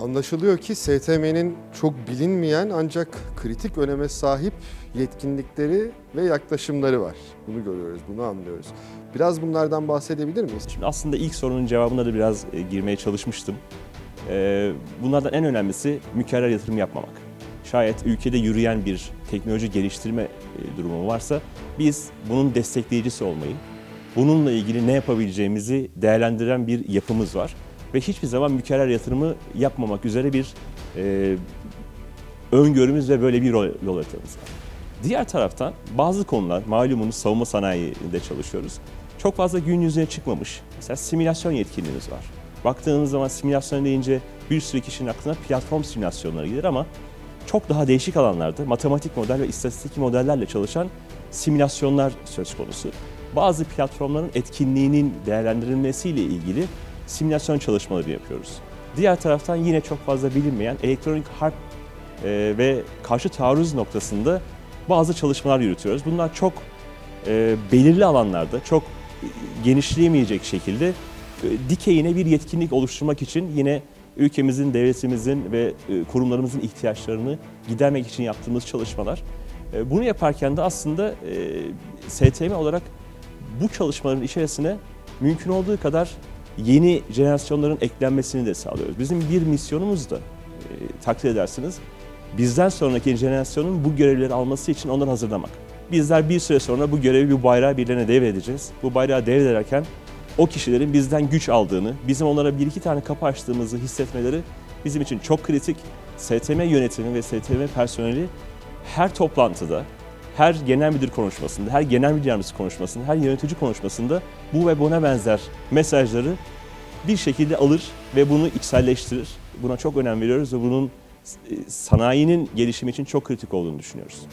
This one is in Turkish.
Anlaşılıyor ki STM'nin çok bilinmeyen ancak kritik öneme sahip yetkinlikleri ve yaklaşımları var. Bunu görüyoruz, bunu anlıyoruz. Biraz bunlardan bahsedebilir miyiz? Şimdi aslında ilk sorunun cevabına da biraz e, girmeye çalışmıştım. E, bunlardan en önemlisi mükerrer yatırım yapmamak. Şayet ülkede yürüyen bir teknoloji geliştirme e, durumu varsa biz bunun destekleyicisi olmayı, bununla ilgili ne yapabileceğimizi değerlendiren bir yapımız var. Ve hiçbir zaman mükerrer yatırımı yapmamak üzere bir e, öngörümüz ve böyle bir yol, yol haritamız var. Diğer taraftan bazı konular, malumunuz savunma sanayinde çalışıyoruz. Çok fazla gün yüzüne çıkmamış. Mesela simülasyon yetkinliğimiz var. Baktığınız zaman simülasyon deyince bir sürü kişinin aklına platform simülasyonları gelir ama çok daha değişik alanlarda matematik model ve istatistik modellerle çalışan simülasyonlar söz konusu. Bazı platformların etkinliğinin değerlendirilmesiyle ilgili simülasyon çalışmaları yapıyoruz. Diğer taraftan yine çok fazla bilinmeyen elektronik harp e, ve karşı taarruz noktasında bazı çalışmalar yürütüyoruz. Bunlar çok e, belirli alanlarda, çok genişleyemeyecek şekilde e, dikeyine bir yetkinlik oluşturmak için yine ülkemizin, devletimizin ve e, kurumlarımızın ihtiyaçlarını gidermek için yaptığımız çalışmalar. Bunu yaparken de aslında STM olarak bu çalışmaların içerisine mümkün olduğu kadar yeni jenerasyonların eklenmesini de sağlıyoruz. Bizim bir misyonumuz da e, takdir edersiniz bizden sonraki jenerasyonun bu görevleri alması için onları hazırlamak. Bizler bir süre sonra bu görevi bu bayrağı birilerine devredeceğiz. Bu bayrağı devrederken o kişilerin bizden güç aldığını, bizim onlara bir iki tane kapı açtığımızı hissetmeleri bizim için çok kritik. STM yönetimi ve STM personeli her toplantıda, her genel müdür konuşmasında, her genel müdür yardımcısı konuşmasında, her yönetici konuşmasında bu ve buna benzer mesajları bir şekilde alır ve bunu içselleştirir. Buna çok önem veriyoruz ve bunun e, sanayinin gelişimi için çok kritik olduğunu düşünüyoruz.